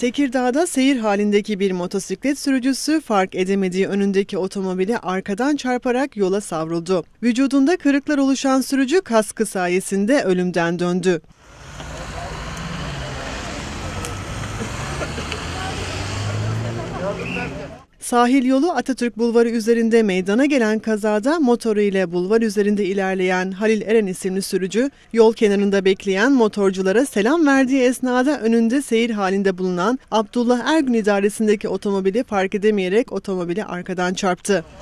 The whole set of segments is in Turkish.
Tekirdağ'da seyir halindeki bir motosiklet sürücüsü fark edemediği önündeki otomobili arkadan çarparak yola savruldu. Vücudunda kırıklar oluşan sürücü kaskı sayesinde ölümden döndü. Sahil yolu Atatürk Bulvarı üzerinde meydana gelen kazada motoru ile bulvar üzerinde ilerleyen Halil Eren isimli sürücü yol kenarında bekleyen motorculara selam verdiği esnada önünde seyir halinde bulunan Abdullah Ergün idaresindeki otomobili fark edemeyerek otomobili arkadan çarptı.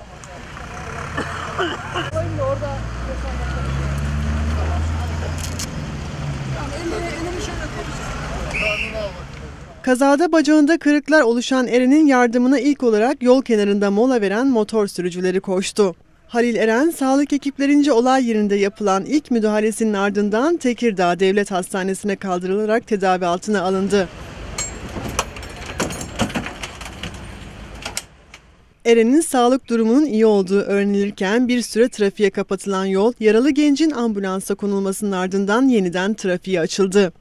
Kazada bacağında kırıklar oluşan Eren'in yardımına ilk olarak yol kenarında mola veren motor sürücüleri koştu. Halil Eren, sağlık ekiplerince olay yerinde yapılan ilk müdahalesinin ardından Tekirdağ Devlet Hastanesi'ne kaldırılarak tedavi altına alındı. Eren'in sağlık durumunun iyi olduğu öğrenilirken bir süre trafiğe kapatılan yol, yaralı gencin ambulansa konulmasının ardından yeniden trafiğe açıldı.